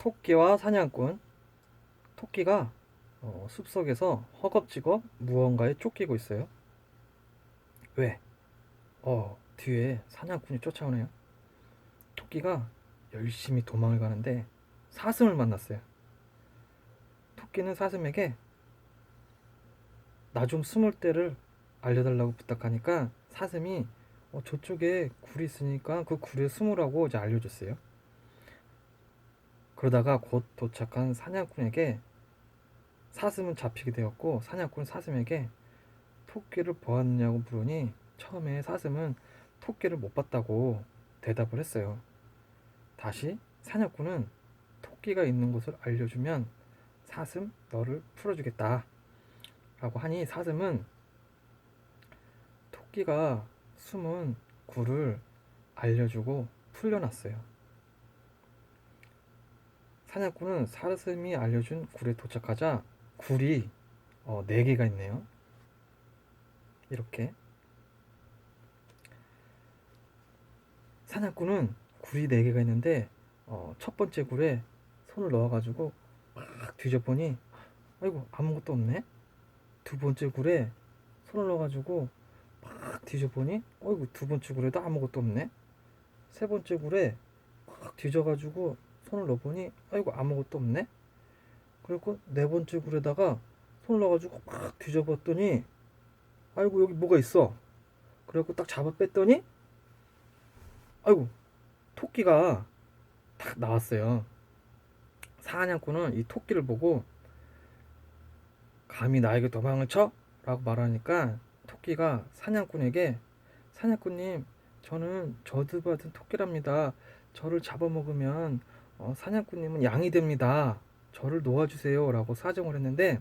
토끼와 사냥꾼. 토끼가 어, 숲속에서 허겁지겁 무언가에 쫓기고 있어요. 왜? 어, 뒤에 사냥꾼이 쫓아오네요. 토끼가 열심히 도망을 가는데 사슴을 만났어요. 토끼는 사슴에게 나 좀 숨을 때를 알려달라고 부탁하니까 사슴이 어, 저쪽에 굴이 있으니까 그 굴에 숨으라고 이제 알려줬어요. 그러다가 곧 도착한 사냥꾼에게 사슴은 잡히게 되었고 사냥꾼은 사슴에게 토끼를 보았느냐고 물으니 처음에 사슴은 토끼를 못 봤다고 대답을 했어요. 다시 사냥꾼은 토끼가 있는 곳을 알려주면 사슴 너를 풀어주겠다 라고 하니 사슴은 토끼가 숨은 굴을 알려주고 풀려났어요. 사냥꾼은 사슴이 알려준 굴에 도착하자 굴이 어, 4개가 있네요. 이렇게 사냥꾼은 굴이 4개가 있는데 어, 첫 번째 굴에 손을 넣어가지고 막 뒤져보니 아이고 아무것도 없네. 두 번째 굴에 손을 넣어가지고 막 뒤져보니 어이구 두 번째 굴에도 아무것도 없네. 세 번째 굴에 막 뒤져가지고 손을 넣어보니 아이고 아무것도 없네. 그리고 네 번째 굴에다가 손을 넣어가지고 막 뒤져봤더니 아이고 여기 뭐가 있어. 그래갖고 딱 잡아 뺐더니 아이고 토끼가 딱 나왔어요. 사냥꾼은 이 토끼를 보고 감히 나에게 도망을 쳐? 라고 말하니까 토끼가 사냥꾼에게 사냥꾼님 저는 저주받은 토끼랍니다. 저를 잡아먹으면 어, 사냥꾼님은 양이 됩니다. 저를 놓아주세요. 라고 사정을 했는데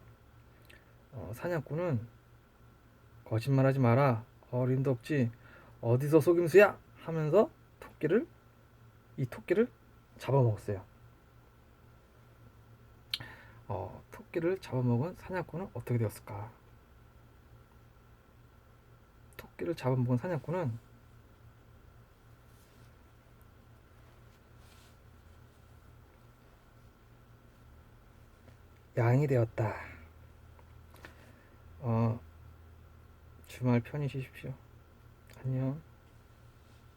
어, 사냥꾼은 거짓말하지 마라. 어림도 없지. 어디서 속임수야? 하면서 토끼를 이 토끼를 잡아먹었어요. 어, 토끼를 잡아먹은 사냥꾼은 어떻게 되었을까? 토끼를 잡아먹은 사냥꾼은 양이 되었다. 어, 주말 편히 쉬십시오. 안녕.